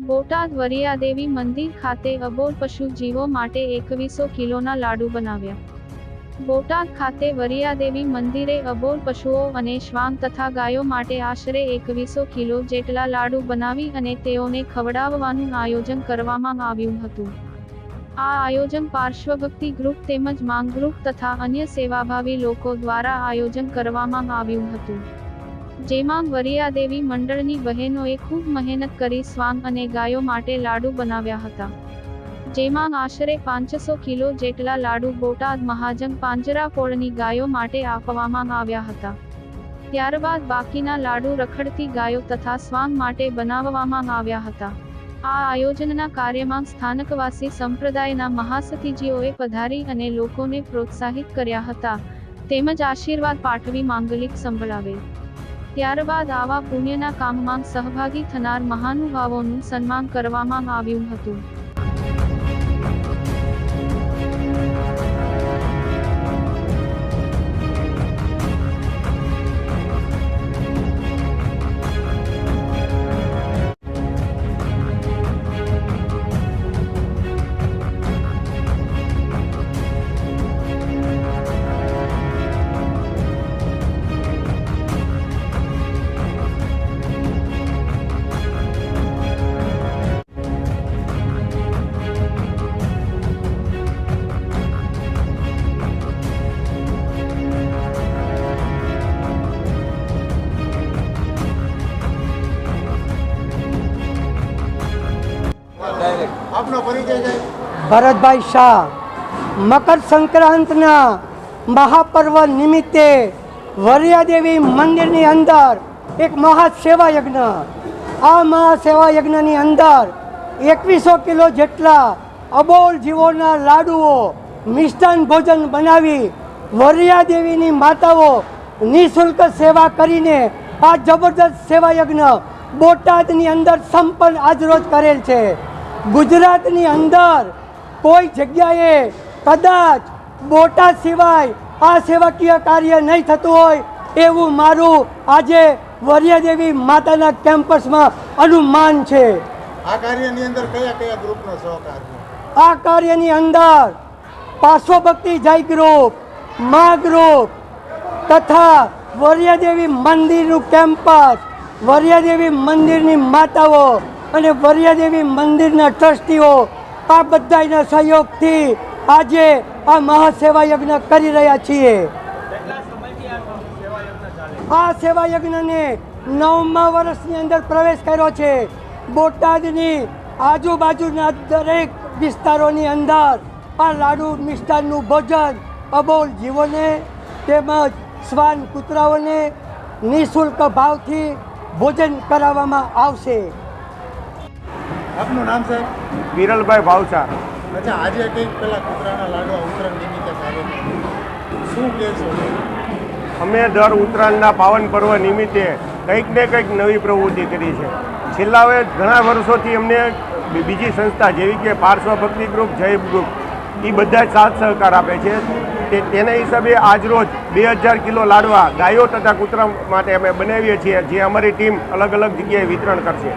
બોટાદ વરિયાદેવી મંદિર ખાતે અબોર પશુ જીવો માટે એકવીસો કિલોના લાડુ બનાવ્યા. બોટાદ ખાતે વરિયાદેવી મંદિરે અબોર પશુઓ અને શ્વાન તથા ગાયો માટે આશરે એકવીસો કિલો જેટલા લાડુ બનાવી અને તેઓને ખવડાવવાનું આયોજન કરવામાં આવ્યું હતું. આ આયોજન પાર્શ્વભક્તિ ગ્રુપ તેમજ માંગ ગ્રુપ તથા અન્ય સેવાભાવી લોકો દ્વારા આયોજન કરવામાં આવ્યું હતું. જેમાં વરિયાદેવી મંડળની બહેનોએ ખૂબ મહેનત કરી સ્વાંગ અને ગાયો માટે લાડુ બનાવ્યા હતા. જેમાં આશરે પાંચસો કિલો જેટલા લાડુ બોટાદ મહાજન પાંજરાપોળની ગાયો માટે આપવામાં આવ્યા હતા. ત્યારબાદ બાકીના લાડુ રખડતી ગાયો તથા સ્વાંગ માટે બનાવવામાં આવ્યા હતા. આ આયોજનના કાર્યમાં સ્થાનકવાસી સંપ્રદાયના મહાસતીજીઓએ પધારી અને લોકોને પ્રોત્સાહિત કર્યા હતા. તેમજ આશીર્વાદ પાઠવી માંગલિક સંભળાવેલ ત્યારબાદ આવા પુણ્યના કામમાં સહભાગી થનાર મહાનુભાવોનું સન્માન કરવામાં આવ્યું હતું. આપનો પરિચય છે? ભરતભાઈ શાહ, મકર સંક્રાંતના મહાપર્વ નિમિત્તે વરિયાદેવી મંદિરની અંદર એક મહાસેવા યજ્ઞ આ મહાસેવા યજ્ઞની અંદર એકવીસો કિલો જેટલા અબોલ જીવોના લાડુઓ, મિષ્ટાન ભોજન બનાવી વરિયાદેવીની માતાઓ નિઃશુલ્ક સેવા કરીને આ જબરદસ્ત સેવા યજ્ઞ બોટાદની અંદર સંપન્ન આજરોજ કરેલ છે. ગુજરાતની અંદર કોઈ જગ્યાએ કદાચ બોટાદ સિવાય આ સેવાકીય કાર્ય નહીં થતું હોય એવું મારું આજે વરિયાદેવી માતાના કેમ્પસમાં અનુમાન છે. આ કાર્યની અંદર કયા કયા ગ્રુપનો સહકાર આ કાર્યની અંદર પાર્શ્વભક્તિ જય ગ્રુપ મા ગ્રુપ તથા વરિયાદેવી મંદિરનું કેમ્પસ વરિયાદેવી મંદિરની માતાઓ અને વરિયાદેવી મંદિરના ટ્રસ્ટીઓ આ બધાના સહયોગથી આજે આ મહાસેવા યજ્ઞ કરી રહ્યા છીએ. આ સેવા યજ્ઞને નવમા વર્ષની અંદર પ્રવેશ કર્યો છે. બોટાદની આજુબાજુના દરેક વિસ્તારોની અંદર આ લાડુ મિષ્ટાનનું ભોજન, અબોલ જીવોને તેમજ શ્વાન કૂતરાઓને નિઃશુલ્ક ભાવથી ભોજન કરાવવામાં આવશે. આપનું નામ સાહેબ? વિરલભાઈ ભાવસા. અચ્છા આજે કંઈક પેલા કૂતરાના લાડવા ઉત્તરાયણ નિમિત્તે કાર્યક્રમ શું કહેશો? અમે દર ઉત્તરાયણના પાવન પર્વ નિમિત્તે કંઈક ને કંઈક નવી પ્રવૃત્તિ કરી છે. છેલ્લા હવે ઘણા વર્ષોથી અમને બીજી સંસ્થા જેવી કે પાર્શ્વ ભક્તિ ગ્રુપ જય ગ્રુપ એ બધા જ સાથ સહકાર આપે છે. તે તેના હિસાબે આજરોજ બે હજાર કિલો લાડવા ગાયો તથા કૂતરા માટે અમે બનાવીએ છીએ જે અમારી ટીમ અલગ અલગ જગ્યાએ વિતરણ કરશે.